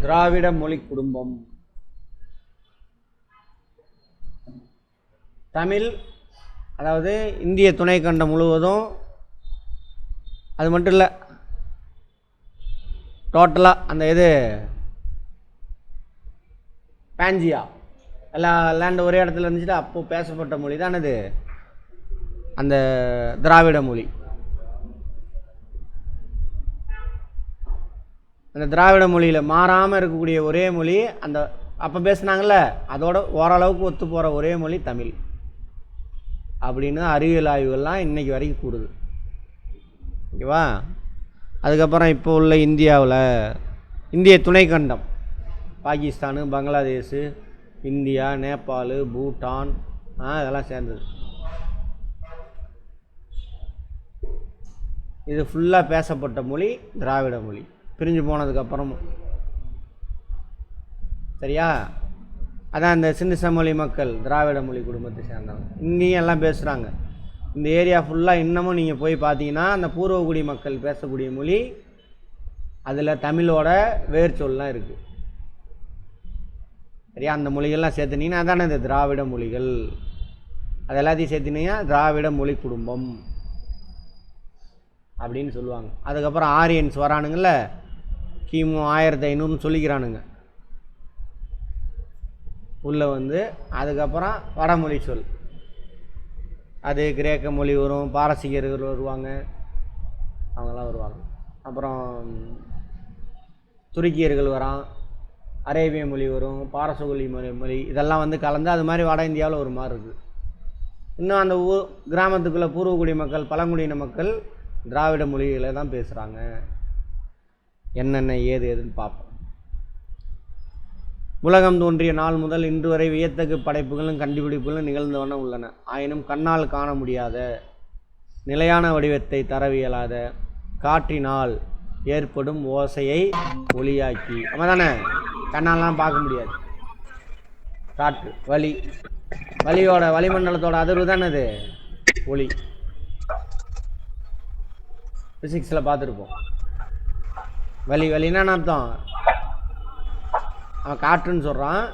திராவிட மொழி குடும்பம். தமிழ் அதாவது இந்திய துணைக்கண்டம் முழுவதும் அது மட்டும் இல்லை டோட்டலாக அந்த இது பேஞ்சியா எல்லா லேண்டு ஒரே இடத்துல இருந்துச்சுட்டு அப்போது பேசப்பட்ட மொழி தான் அது. அந்த திராவிட மொழி. அந்த திராவிட மொழியில் மாறாமல் இருக்கக்கூடிய ஒரே மொழி அந்த அப்போ பேசுனாங்கல்ல அதோட ஓரளவுக்கு ஒத்து போகிற ஒரே மொழி தமிழ். அப்படின்னு அறிவியல் ஆய்வுகள்லாம் இன்றைக்கி வரைக்கும் கூடுது ஓகேவா? அதுக்கப்புறம் இப்போ உள்ள இந்தியாவில் இந்திய துணைக்கண்டம் பாகிஸ்தானு பங்களாதேஷு இந்தியா நேபாள் பூட்டான் ஆ இதெல்லாம் சேர்ந்தது. இது ஃபுல்லாக பேசப்பட்ட மொழி திராவிட மொழி. பிரிஞ்சு போனதுக்கப்புறமும். சரியா? அதான் இந்த சின்ன சமொழி மக்கள் திராவிட மொழி குடும்பத்தை சேர்ந்தவங்க. இன்னியும் எல்லாம் பேசுகிறாங்க இந்த ஏரியா ஃபுல்லாக இன்னமும் நீங்கள் போய் பார்த்தீங்கன்னா அந்த பூர்வகுடி மக்கள் பேசக்கூடிய மொழி அதில் தமிழோட வேர்ச்சொல்லாம் இருக்குது சரியா? அந்த மொழிகள்லாம் சேர்த்துனீங்கன்னா அதானே இந்த திராவிட மொழிகள்? அது எல்லாத்தையும் சேர்த்துனீங்கன்னா திராவிட மொழி குடும்பம். அப்படின்னு சொல்லுவாங்க. அதுக்கப்புறம் ஆரியன்ஸ் வரானுங்கள்ல கிமு ஆயிரத்தி ஐநூறுன்னு சொல்லிக்கிறானுங்க. உள்ளே வந்து அதுக்கப்புறம் வடமொழி சொல். அது கிரேக்க மொழி வரும் பாரசீகர்கள் வருவாங்க அவங்கெல்லாம் வருவாங்க. அப்புறம் துருக்கியர்கள் வரான் அரேபிய மொழி வரும் பாரசகுலி மொழி மொழி இதெல்லாம் வந்து கலந்து அது மாதிரி வட இந்தியாவில் ஒரு மாதிரி இருக்குது இன்னும் அந்த ஊர் கிராமத்துக்குள்ளே பூர்வகுடி மக்கள் பழங்குடியின மக்கள் திராவிட மொழிகளை தான் பேசுகிறாங்க என்னென்ன ஏது ஏதுன்னு பார்ப்போம். உலகம் தோன்றிய நாள் முதல் இன்று வரை வியத்தகு படைப்புகளும் கண்டுபிடிப்புகளும் நிகழ்ந்தவன உள்ளன. ஆயினும் கண்ணால் காண முடியாத நிலையான வடிவத்தை தரவியலாத காற்றினால் ஏற்படும் ஓசையை ஒளியாக்கி. நம்ம தானே கண்ணாலாம் பார்க்க முடியாது. காற்று வலி. வலியோட வளிமண்டலத்தோட அதிர்வு தானே அது? ஒளி. ஃபிசிக்ஸில் பார்த்துருப்போம். வலி வலின்னா அர்த்தம்? அவன் காற்றுன்னு சொல்கிறான்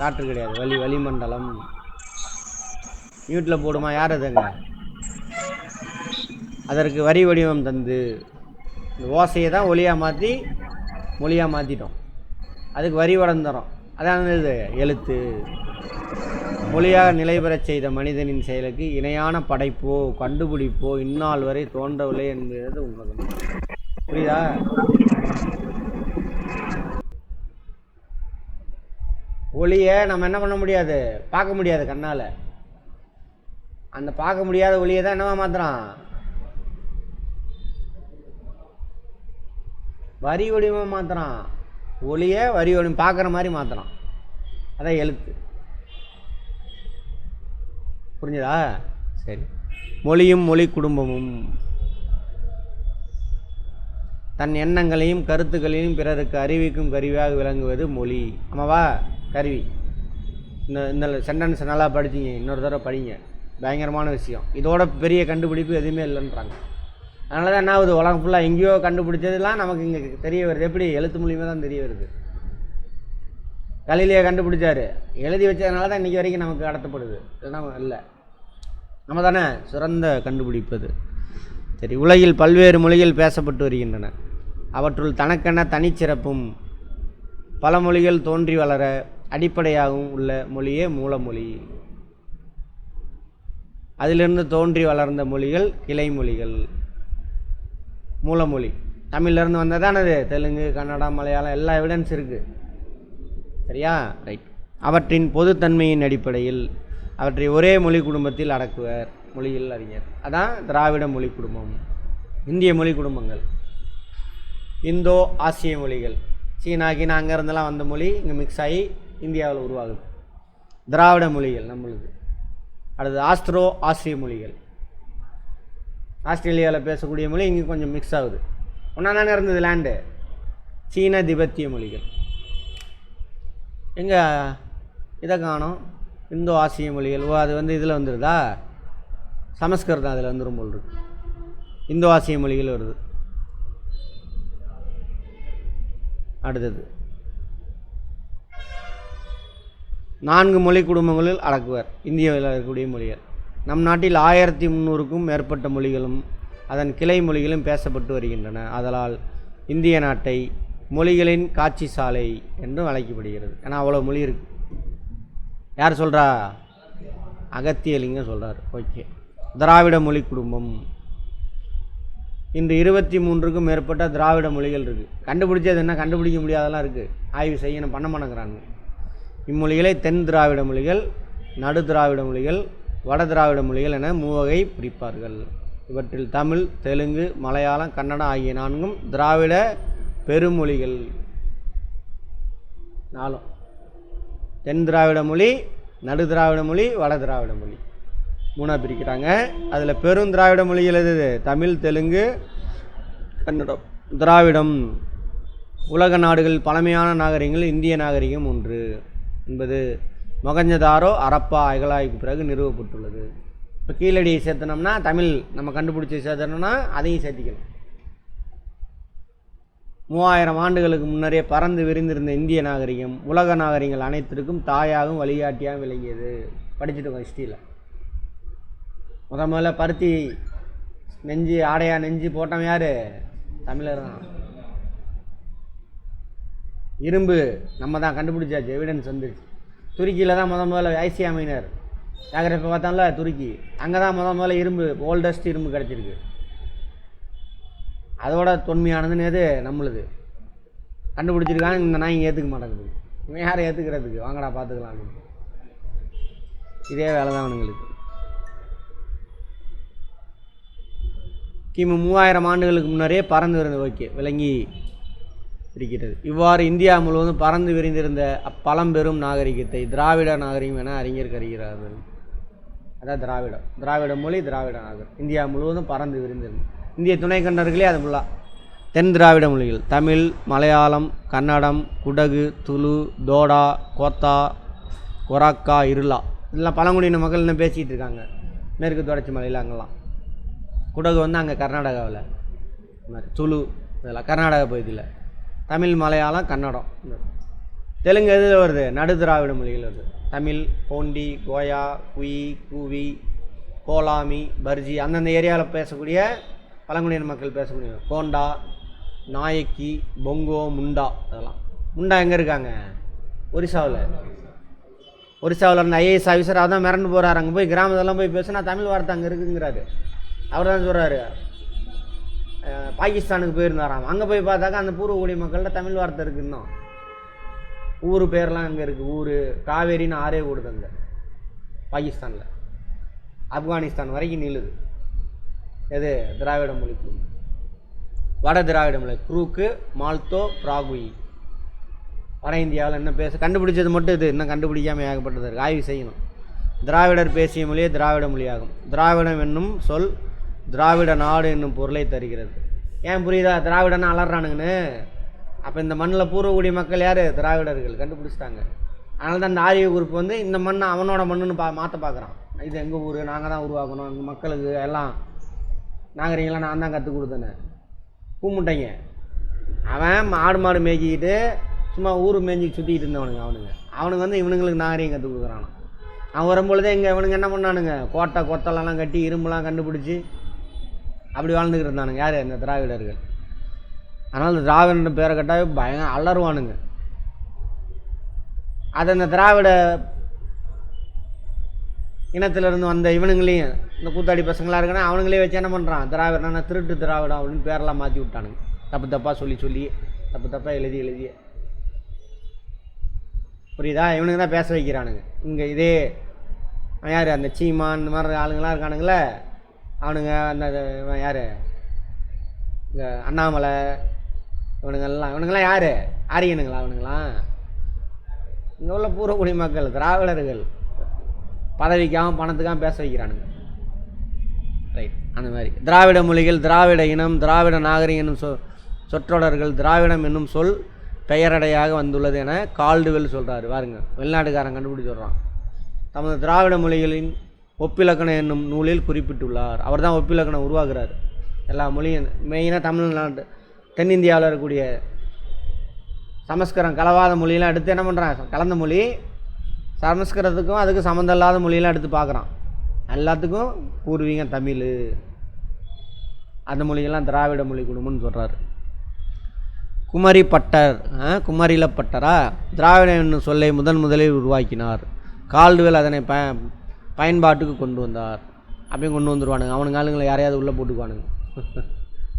காற்று கிடையாது. வலி வளிமண்டலம் மியூட்டில் போடுமா? யார் அதுங்க அதற்கு வரி வடிவம் தந்து. இந்த ஓசையை தான் ஒளியாக மாற்றி மொழியாக மாற்றிட்டோம் அதுக்கு வரி வடம் தரோம். அதான் இது எழுத்து. மொழியாக நிலை பெறச் செய்த மனிதனின் செயலுக்கு இணையான படைப்போ கண்டுபிடிப்போ இந்நாள் வரை தோன்றவில்லை என்பது உங்களுக்கு புரியுதா? ஒளியை நம்ம என்ன பண்ண முடியாது? பார்க்க முடியாது கண்ணால். அந்த பார்க்க முடியாத ஒளியை தான் என்னவா மாத்துறான்? வரி வடிவமாக மாத்துறான். ஒளியை வரி ஒளி பார்க்குற மாதிரி மாத்துறான். அதான் எழுத்து. புரிஞ்சதா? சரி. மொழியும் மொழி குடும்பமும். தன் எண்ணங்களையும் கருத்துக்களையும் பிறருக்கு அறிவிக்கும் கருவியாக விளங்குவது மொழி. ஆமாவா கருவி. இந்த இந்த சென்டென்ஸ் நல்லா படிச்சிங்க. இன்னொரு தடவை படிங்க. பயங்கரமான விஷயம். இதோட பெரிய கண்டுபிடிப்பு எதுவுமே இல்லைன்றாங்க. அதனால தான் என்ன ஆகுது? உலகம் ஃபுல்லாக எங்கேயோ கண்டுபிடிச்சதுலாம் நமக்கு இங்கே தெரிய வருது. எப்படி? எழுத்து மூலியமாக தான் தெரிய வருது. கலையிலேயே கண்டுபிடிச்சாரு. எழுதி வச்சதுனால தான் இன்றைக்கி வரைக்கும் நமக்கு கடத்தப்படுது. இல்லைன்னா இல்லை. நம்ம தானே சிறந்த கண்டுபிடிப்பது. சரி உலகில் பல்வேறு மொழிகள் பேசப்பட்டு வருகின்றன. அவற்றுள் தனக்கென தனிச்சிறப்பும் பல மொழிகள் தோன்றி வளர அடிப்படையாகவும் உள்ள மொழியே மூலமொழி. அதிலிருந்து தோன்றி வளர்ந்த மொழிகள் கிளைமொழிகள். மூலமொழி. தமிழ்லேருந்து வந்ததானது தெலுங்கு கன்னடம் மலையாளம் எல்லா எவிடன்ஸ் இருக்குது சரியா? ரைட் அவற்றின் பொதுத்தன்மையின் அடிப்படையில் அவற்றை ஒரே மொழி குடும்பத்தில் அடக்குவர் மொழியில் அறிஞர். அதான் திராவிட மொழி குடும்பம். இந்திய மொழி குடும்பங்கள். இந்தோ ஆசிய மொழிகள். சீனா கீனா அங்கேருந்தெல்லாம் வந்த மொழி இங்கே மிக்ஸ் ஆகி இந்தியாவில் உருவாகுது. திராவிட மொழிகள் நம்மளுக்கு அடுத்து ஆஸ்திரோ ஆசிய மொழிகள். ஆஸ்திரேலியாவில் பேசக்கூடிய மொழி இங்கே கொஞ்சம் மிக்ஸ் ஆகுது. ஒன்றா தானே இருந்தது லேண்டு சீன திபெத்திய மொழிகள். எங்கே? இதை காணோம். இந்தோ ஆசிய மொழிகள். ஓ அது வந்து இதில் வந்துடுதா சமஸ்கிருதம் அதில் வந்துடும் போல் இருக்கு. இந்தோ ஆசிய மொழிகள் வருது. அடுத்தது. நான்கு மொழி குடும்பங்களில் அடக்குவர். இந்தியாவில் இருக்கக்கூடிய மொழிகள். நம் நாட்டில் ஆயிரத்தி முந்நூறுக்கும் மேற்பட்ட மொழிகளும் அதன் கிளை மொழிகளும் பேசப்பட்டு வருகின்றன. அதனால் இந்திய நாட்டை மொழிகளின் காட்சி சாலை என்றும் அழைக்கப்படுகிறது. ஏன்னா அவ்வளோ மொழி இருக்குது யார் சொல்கிறா அகத்தியலிங்கம் சொல்கிறார் ஓகே. திராவிட மொழி குடும்பம் இன்று இருபத்தி மூன்றுக்கும் மேற்பட்ட திராவிட மொழிகள் இருக்குது கண்டுபிடிச்சது என்ன? கண்டுபிடிக்க முடியாதெல்லாம் இருக்குது ஆய்வு செய்யணும் பண்ண மாட்டேங்கிறாங்க. இம்மொழிகளை தென் திராவிட மொழிகள் நடு திராவிட மொழிகள் வட திராவிட மொழிகள் என மூவகை பிரிப்பார்கள். இவற்றில் தமிழ் தெலுங்கு மலையாளம் கன்னடம் ஆகிய நான்கும் திராவிட பெருமொழிகள். நாலும் தென் திராவிட மொழி நடு திராவிட மொழி வட திராவிட மொழி. மூணாக பிரிக்கிறாங்க. அதில் பெரும் திராவிட மொழிகள் எது தமிழ் தெலுங்கு கன்னடம். திராவிடம். உலக நாடுகளில் பழமையான நாகரிகங்கள் இந்திய நாகரிகம் ஒன்று என்பது மொகஞ்சதாரோ அரப்பா அகலாய்க்கு பிறகு நிறுவப்பட்டுள்ளது. இப்போ கீழடியை சேர்த்தனோம்னா தமிழ் நம்ம கண்டுபிடிச்சி சேர்த்தனோம்னா அதையும் சேர்த்திக்கலாம். மூவாயிரம் ஆண்டுகளுக்கு முன்னரே பறந்து விரிந்திருந்த இந்திய நாகரிகம் உலக நாகரிகங்கள் அனைத்திற்கும் தாயாகவும் வழிகாட்டியாகவும் விளங்கியது. படிச்சுட்டு இருக்கோம் முத முதல்ல பருத்தி நெஞ்சு ஆடையா நெஞ்சு போட்டவன் யார்? தமிழர் தான். இரும்பு நம்ம தான் கண்டுபிடிச்சாச்சு எவிடன்ஸ் வந்துருச்சு. துருக்கியில் தான் முத முதல்ல ஐசியா மைனர் ஜாகிரபி பார்த்தால துருக்கி. அங்கே தான் முத முதல்ல இரும்பு ஓல்டஸ்ட் இரும்பு கிடச்சிருக்கு. அதோட தொன்மையானதுன்னு எது நம்மளுது. கண்டுபிடிச்சிருக்காங்க இந்த நாய் ஏற்றுக்க மாட்டேங்குது. இவன் யாரை ஏற்றுக்கிறதுக்கு வாங்கடா பார்த்துக்கலாம் இதே வேலை தான் அவனுங்களுக்கு கிமு மூவாயிரம் ஆண்டுகளுக்கு முன்னரே பறந்து விருந்த ஓகே விளங்கி இருக்கிறது. இவ்வாறு இந்தியா முழுவதும் பறந்து விரிந்திருந்த அப்பழம்பெரும் நாகரிகத்தை திராவிட நாகரிகம் என அறிஞர் கருகிறார்கள் அதான் திராவிடம். திராவிட மொழி திராவிட நாகரிகம். இந்தியா முழுவதும் பறந்து விரிந்திருந்தது. இந்திய துணைக்கண்டர்களே அது ஃபுல்லாக தென் திராவிட மொழிகள். தமிழ் மலையாளம் கன்னடம் குடகு துளு தோடா கோத்தா கொராக்கா இருளா. இதெல்லாம் பழங்குடியின மக்கள் இன்னும் பேசிகிட்டு இருக்காங்க. மேற்கு தொடர்ச்சி மலையில் அங்கெல்லாம். குடகு வந்து அங்கே கர்நாடகாவில். இந்த மாதிரி துளு இதெல்லாம் கர்நாடகா பகுதியில். தமிழ் மலையாளம் கன்னடம். தெலுங்கு எதில் வருது? நடு திராவிட மொழிகள் வருது. தமிழ் போண்டி கோயா குயி கூவி கோலாமி பர்ஜி அந்தந்த ஏரியாவில் பேசக்கூடிய பழங்குடியின மக்கள் பேசக்கூடிய கோண்டா நாயக்கி பொங்கோ முண்டா அதெல்லாம். முண்டா எங்கே இருக்காங்க? ஒரிசாவில். ஒரிசாவில் இருந்த ஐஏஎஸ் ஆஃபீஸர் அதான் மிரண்டு போகிறாரு அங்கே போய் கிராமத்தெல்லாம் போய் பேசுனா தமிழ் வார்த்தை அங்கே இருக்குங்கிறாரு. அவர் தான் சொல்கிறாரு பாகிஸ்தானுக்கு போயிருந்தாராம். அங்கே போய் பார்த்தாக்கா அந்த பூர்வகுடி மக்கள்கிட்ட தமிழ் வார்த்தை இருக்கு இன்னும். ஊர் பேர்லாம் அங்கே இருக்குது ஊர் காவேரின்னு ஆரே ஓடுது அங்கே. பாகிஸ்தானில். ஆப்கானிஸ்தான் வரைக்கும் நில்லுது. எது? திராவிட மொழி குழு. வட திராவிட மொழி. குரூக்கு மால்தோ பிராகுயி. வட இந்தியாவில் என்ன பேச கண்டுபிடிச்சது மட்டும் இது. இன்னும் கண்டுபிடிக்காமல் ஏகப்பட்டது இருக்குது ஆய்வு செய்யணும். திராவிடர் பேசிய மொழியே திராவிட மொழியாகும். திராவிடம் என்னும் சொல் திராவிட நாடு என்னும் பொருளை தருகிறது. ஏன் புரியுதா? திராவிடன்னு அலறானுங்கன்னு. அப்போ இந்த மண்ணில் பூர்வகுடி மக்கள் யார்? திராவிடர்கள். கண்டுபிடிச்சிட்டாங்க. அதனால தான் இந்த ஆரிய குரூப் வந்து இந்த மண்ணை அவனோட மண்ணுன்னு பா மாற்ற பார்க்குறான் இது எங்கள் ஊர்? நாங்கள் தான் உருவாக்கணும். எங்கள் மக்களுக்கு எல்லாம் நாகரிகம்லாம் நான் தான் கற்றுக் கொடுத்தேன்னு கூமுட்டைங்க அவன் மாடு மாடு மேய்ச்சிக்கிட்டு சும்மா ஊர் மேய்ஞ்சி சுற்றிக்கிட்டு இருந்தவனுங்க அவனுங்க. அவனுங்க வந்து இவனுங்களுக்கு நாகரிகம் கற்றுக் கொடுக்குறானோ அவன் வரும்பொழுதே இங்கே இவனுங்க என்ன பண்ணானுங்க? கோட்டை கொத்தலெல்லாம் கட்டி இரும்புலாம் கண்டுபிடிச்சி அப்படி வாழ்ந்துக்கிட்டு இருந்தானுங்க. யார்? இந்த திராவிடர்கள். அதனால் இந்த திராவிடன் பேரை கட்டாவே பயங்கர அலறுவானுங்க. அதை இந்த திராவிட இனத்திலிருந்து வந்த இவனுங்களையும் இந்த கூத்தாடி பசங்களாக இருக்குன்னா அவனுங்களே வச்சு என்ன பண்ணுறான் திராவிடனா திருட்டு திராவிடம் அப்படின்னு பேரெல்லாம் மாற்றி விட்டானுங்க. தப்பு தப்பாக சொல்லி சொல்லி தப்பு தப்பாக எழுதி எழுதி. புரியுதா? இவனுங்க தான் பேச வைக்கிறானுங்க. இங்கே இதே யார்? அந்த சீமான் இந்த மாதிரி ஆளுங்களாம் இருக்கானுங்களே. அவனுங்க அந்த இவன் யார்? இந்த அண்ணாமலை இவனுங்கெல்லாம் இவனுங்களாம் யார்? ஆரியனுங்களா அவனுங்களாம் இங்கே உள்ள பூர்வக்குடி மக்கள் திராவிடர்கள். பதவிக்காகவும் பணத்துக்காகவும் பேச வைக்கிறானுங்க. ரைட் அந்த மாதிரி. திராவிட மொழிகள் திராவிட இனம் திராவிட நாகரிகம் என்னும் சொ சொற்றொடர்கள் திராவிடம் என்னும் சொல் பெயரடையாக வந்துள்ளது என கால்டுவெல் சொல்கிறாரு பாருங்க வெளிநாட்டுக்காரன் கண்டுபிடிச்சி சொல்கிறான் தமது திராவிட மொழிகளின் ஒப்பிலக்கணம் என்னும் நூலில் குறிப்பிட்டுள்ளார். அவர் தான் ஒப்பிலக்கணம் உருவாகிறார் எல்லா மொழியும் மெயினாக தமிழ்நாட்டு தென்னிந்தியாவில் இருக்கக்கூடிய சமஸ்கிரம் கலவாத மொழியெலாம் எடுத்து என்ன பண்ணுறான் கலந்த மொழி சமஸ்கிருதத்துக்கும் அதுக்கு சம்மந்தம் இல்லாத மொழியெல்லாம் எடுத்து பார்க்குறான். எல்லாத்துக்கும் பூர்வீகம் தமிழ். அந்த மொழியெல்லாம் திராவிட மொழி குடும்பம்னு சொல்கிறாரு குமரி பட்டர் ஆ, குமரில பட்டரா? திராவிட என்னும் சொல்லை முதன் முதலில் உருவாக்கினார். கால்டுவெல் அதனை ப பயன்பாட்டுக்கு கொண்டு வந்தார். அப்படியே கொண்டு வந்துருவானுங்க. அவனுங்க ஆளுங்களை யாரையாவது உள்ளே போட்டுக்குவானுங்க.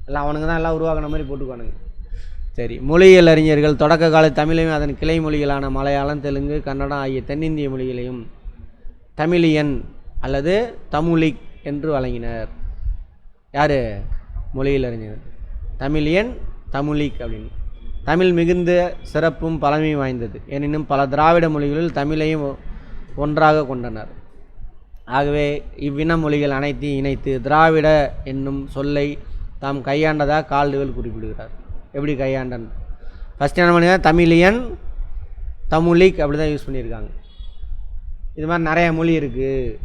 எல்லாம் அவனுங்க தான் எல்லாம் உருவாக்குன மாதிரி போட்டுக்குவானுங்க. சரி மொழியியல் அறிஞர்கள் தொடக்க கால தமிழையும் அதன் கிளை மொழிகளான மலையாளம் தெலுங்கு கன்னடம் ஆகிய தென்னிந்திய மொழிகளையும் தமிழியன் அல்லது தமுலிக் என்று வழங்கினர். யார்? மொழியில் அறிஞர். தமிழியன் தமிழிக் அப்படின்னு. தமிழ் மிகுந்த சிறப்பும் பழமையும் வாய்ந்தது. எனினும் பல திராவிட மொழிகளில் தமிழையும் ஒ- ஒன்றாக கொண்டனர். ஆகவே இவ்வின மொழிகள் அனைத்தையும் இணைத்து திராவிட என்னும் சொல்லை தாம் கையாண்டதாக கால்டுவெல் குறிப்பிடுகிறார். எப்படி கையாண்டன்? ஃபஸ்ட் என்ன பண்ணுங்க தமிழியன் தமிழிக் அப்படி தான் யூஸ் பண்ணியிருக்காங்க இது மாதிரி நிறைய மொழி இருக்குது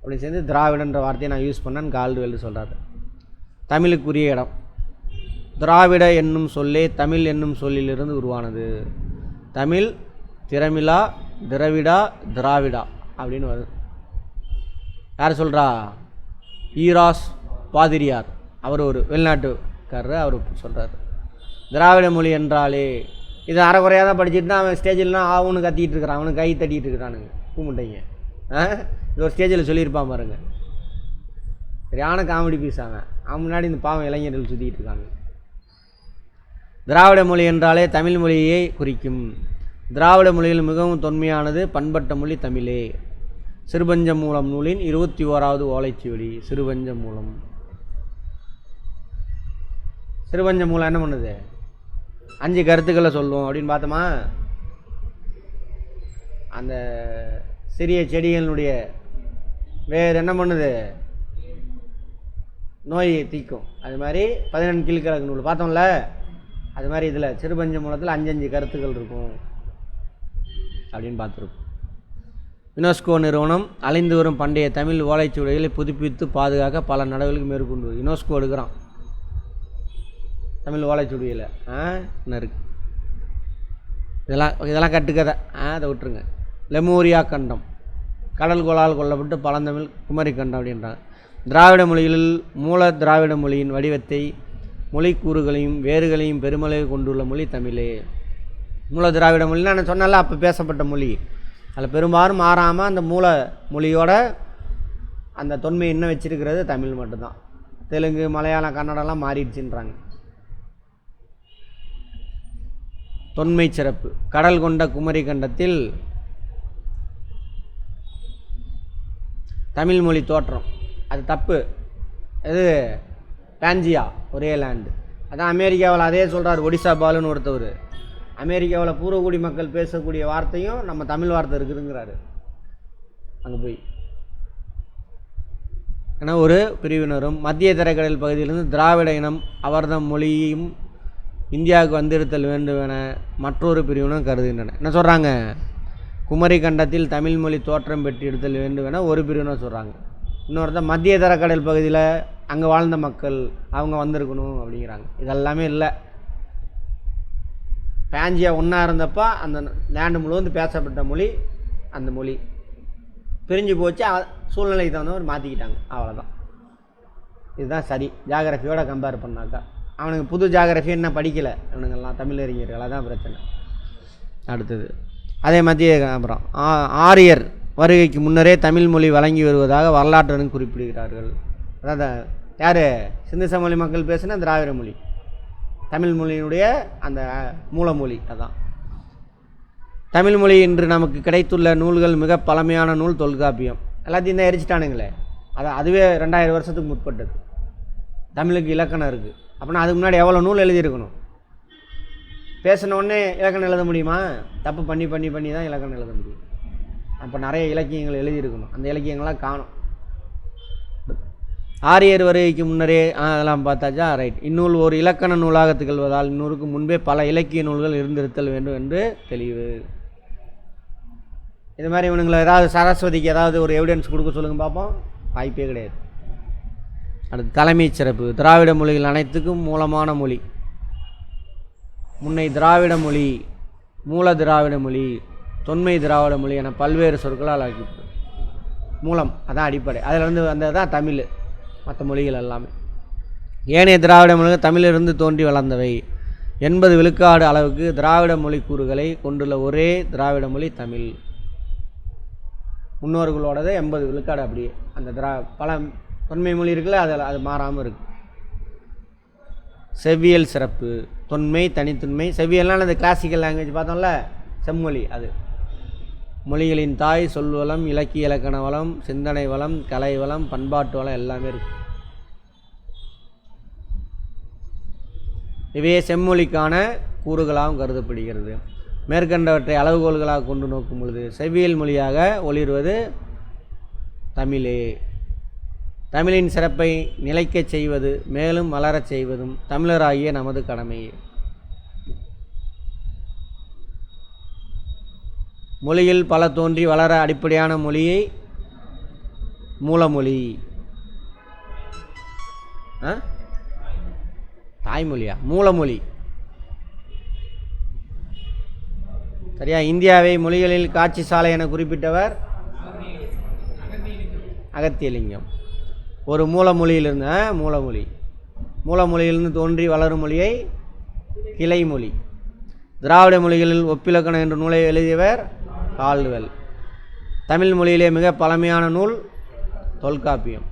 அப்படின்னு சேர்ந்து திராவிடன்ற வார்த்தையை நான் யூஸ் பண்ணேன்னு கால்டுவெல் சொல்கிறாரு தமிழுக்குரிய இடம். திராவிட என்னும் சொல்லே தமிழ் என்னும் சொல்லிலிருந்து உருவானது. தமிழ் திரமிழா திரவிடா திராவிடா அப்படின்னு வருது. யார் சொல்கிறா ஈராஸ் பாதிரியார். அவர் ஒரு வெளிநாட்டுக்காரர் அவர் சொல்கிறார் திராவிட மொழி என்றாலே இது அரைக்குறையாக தான் படிச்சுட்டு தான் அவன் ஸ்டேஜில்லாம் ஆவுன்னு கத்திக்கிட்டு இருக்கிறான். அவனுக்கு கை தட்டிட்டு இருக்கிறானுங்க கூமுட்டைங்க ஆ? இது ஒரு ஸ்டேஜில் சொல்லியிருப்பான் பாருங்க. சரியான காமெடி பீஸ் அவன். அவன் முன்னாடி இந்த பாவம் இளைஞர்கள் சுற்றிக்கிட்டு இருக்காங்க. திராவிட மொழி என்றாலே தமிழ் மொழியை குறிக்கும். திராவிட மொழியில் மிகவும் தொன்மையானது பண்பட்ட மொழி தமிழே. சிறுபஞ்ச மூலம் நூலின் இருபத்தி ஓராவது ஓலைச்சுவடி சிறுபஞ்ச மூலம் சிறுபஞ்ச மூலம் என்ன பண்ணுது? அஞ்சு கருத்துக்களை சொல்லும் அப்படின்னு பார்த்தோமா? அந்த சிறிய செடிகளினுடைய வேறு என்ன பண்ணுது? நோயை தீக்கும். அது மாதிரி பதினெண்டு கீழ்கிழக்கு நூல் பார்த்தோம்ல? அது மாதிரி இதில் சிறுபஞ்ச மூலத்தில் அஞ்சஞ்சு கருத்துக்கள் இருக்கும் அப்படின்னு பார்த்துருக்கோம் யுனெஸ்கோ நிறுவனம் அழிந்து வரும் பண்டைய தமிழ் ஓலைச்சுவடிகளை புதுப்பித்து பாதுகாக்க பல நடவடிக்கை மேற்கொண்டு யுனெஸ்கோ எடுக்கிறான். தமிழ் ஓலைச்சுவடியில். ஆ? இன்னும் இருக்கு? இதெல்லாம் இதெல்லாம் கட்டுக்கதை. ஆ அதை விட்டுருங்க. லெமோரியா கண்டம். கடல் கோளால் கொல்லப்பட்டு பழந்தமிழ் குமரி கண்டம் அப்படின்றாங்க. திராவிட மொழிகளில் மூல திராவிட மொழியின் வடிவத்தை மொழிக்கூறுகளையும் வேறுகளையும் பெருமளவு கொண்டுள்ள மொழி தமிழே. மூல திராவிட மொழின்னு நான் சொன்னால அப்போ பேசப்பட்ட மொழி. அதில் பெரும்பாலும் மாறாமல் அந்த மூல மொழியோட அந்த தொன்மை இன்னும் வச்சிருக்கிறது தமிழ் மட்டும்தான். தெலுங்கு மலையாளம் கன்னடம்லாம் மாறிடுச்சுன்றாங்க. தொன்மை சிறப்பு. கடல் கொண்ட குமரி கண்டத்தில் தமிழ் மொழி தோற்றம். அது தப்பு. இது பேஞ்சியா ஒரே லேண்டு அதான் அமெரிக்காவில் அதே சொல்கிறார் ஒடிசா பாலுன்னு ஒருத்தவர். அமெரிக்காவில் பூர்வகுடி மக்கள் பேசக்கூடிய வார்த்தையும் நம்ம தமிழ் வார்த்தை இருக்குதுங்கிறாரு. அங்கே போய். என ஒரு பிரிவினரும் மத்திய திரைக்கடல் பகுதியிலிருந்து திராவிட இனம் அவர்தம் மொழியும் இந்தியாவுக்கு வந்திருத்தல் வேண்டும் என மற்றொரு பிரிவினரும் கருதுகின்றன என்ன சொல்கிறாங்க குமரி கண்டத்தில் தமிழ் மொழி தோற்றம் பெற்று எடுத்தல் வேண்டும் என ஒரு பிரிவினர் சொல்கிறாங்க இன்னொருத்தர் மத்திய தரக்கடல் பகுதியில் அங்கே வாழ்ந்த மக்கள் அவங்க வந்திருக்கணும் அப்படிங்கிறாங்க. இதெல்லாமே இல்லை. பேஞ்சியா ஒன்றா இருந்தப்போ அந்த லேண்டு முழுவந்து பேசப்பட்ட மொழி அந்த மொழி. பிரிஞ்சு போச்சு சூழ்நிலைக்கு தகுந்த மாதிரி மாற்றிக்கிட்டாங்க அவ்வளோதான் இதுதான் சரி. ஜாகிரஃபியோட கம்பேர் பண்ணாக்கா. அவனுக்கு புது ஜாகிரஃபி என்ன படிக்கலை. அவனுங்கெல்லாம் தமிழ் தான் பிரச்சனை. அடுத்தது. அதே மாதிரி அப்புறம் ஆ- ஆரியர் வருகைக்கு முன்னரே தமிழ் மொழி வழங்கி வருவதாக வரலாற்றுடன் குறிப்பிடுகிறார்கள். அதாவது யார்? சிந்து சமொழி மக்கள் பேசுனா திராவிட மொழி. தமிழ் மொழியினுடைய அந்த மூலமொழி அதான். தமிழ் மொழி இன்று நமக்கு கிடைத்துள்ள நூல்கள் மிக பழமையான நூல் தொல்காப்பியம். எல்லாத்தையும் தான் எரிச்சிட்டானுங்களே. அதான் அதுவே ரெண்டாயிரம் வருஷத்துக்கு முற்பட்டது. தமிழுக்கு இலக்கணம் இருக்குது அப்படின்னா அதுக்கு முன்னாடி எவ்வளோ நூல் எழுதியிருக்கணும்? பேசினோடனே இலக்கணம் எழுத முடியுமா? தப்பு பண்ணி பண்ணி பண்ணி தான் இலக்கணம் எழுத முடியும். அப்போ நிறைய இலக்கியங்கள் எழுதியிருக்கணும். அந்த இலக்கியங்கள்லாம் காணும். ஆரியர் வருகைக்கு முன்னரே ஆ, அதெல்லாம் பார்த்தாச்சா? ரைட் இந்நூல் ஒரு இலக்கண நூலாக திகழ்வதால் இந்நூலுக்கு முன்பே பல இலக்கிய நூல்கள் இருந்திருத்தல் வேண்டும் என்று தெளிவு. இது மாதிரி இவனுங்களை ஏதாவது சரஸ்வதிக்கு ஏதாவது ஒரு எவிடன்ஸ் கொடுக்க சொல்லுங்கள் பார்ப்போம். வாய்ப்பே கிடையாது. அடுத்து தலைமைச் சிறப்பு. திராவிட மொழிகள் அனைத்துக்கும் மூலமான மொழி. முன்னை திராவிட மொழி மூல திராவிட மொழி தொன்மை திராவிட மொழி என பல்வேறு சொற்களால் ஆக்கி மூலம். அதான் அடிப்படை. அதில் வந்து வந்தது தான் தமிழ். மற்ற மொழிகள் எல்லாமே. ஏனைய திராவிட மொழிகள் தமிழிலிருந்து தோன்றி வளர்ந்தவை. எண்பது விழுக்காடு அளவுக்கு திராவிட மொழி கூறுகளை கொண்டுள்ள ஒரே திராவிட மொழி தமிழ். முன்னோர்களோடது எண்பது விழுக்காடு அப்படியே. அந்த திரா பல தொன்மை மொழி இருக்குல்ல அதில் அது மாறாமல் இருக்கு. செவ்வியல் சிறப்பு தொன்மை தனித்தன்மை. செவ்வியல்னால் அந்த கிளாசிக்கல் லாங்குவேஜ் பார்த்தோம்ல செம்மொழி அது. மொழிகளின் தாய் சொல்வளம் இலக்கிய இலக்கண வளம் சிந்தனை வளம் கலை வளம் பண்பாட்டு வளம் எல்லாமே இருக்கு. இவையே செம்மொழிக்கான கூறுகளாகவும் கருதப்படுகிறது. மேற்கண்டவற்றை அளவுகோல்களாக கொண்டு நோக்கும் பொழுது செவ்வியல் மொழியாக ஒளிர்வது தமிழே. தமிழின் சிறப்பை நிலைக்கச் செய்வது மேலும் வளரச் செய்வதும் தமிழராகிய நமது கடமையே. மொழியில் பல தோன்றி வளர அடிப்படையான மொழியை மூலமொழி. ஆ? தாய்மொழியா? மூலமொழி. சரியா? இந்தியாவை மொழிகளில் காட்சி சாலை என குறிப்பிட்டவர் அகத்தியலிங்கம். ஒரு மூலமொழியிலிருந்து ஆ, மூலமொழி. மூலமொழியிலிருந்து தோன்றி வளரும் மொழியை கிளைமொழி. திராவிட மொழிகளில் ஒப்பிலக்கணம் என்ற நூலை எழுதியவர் கால்டுவெல் தமிழ் மொழியிலே மிக பழமையான நூல் தொல்காப்பியம்.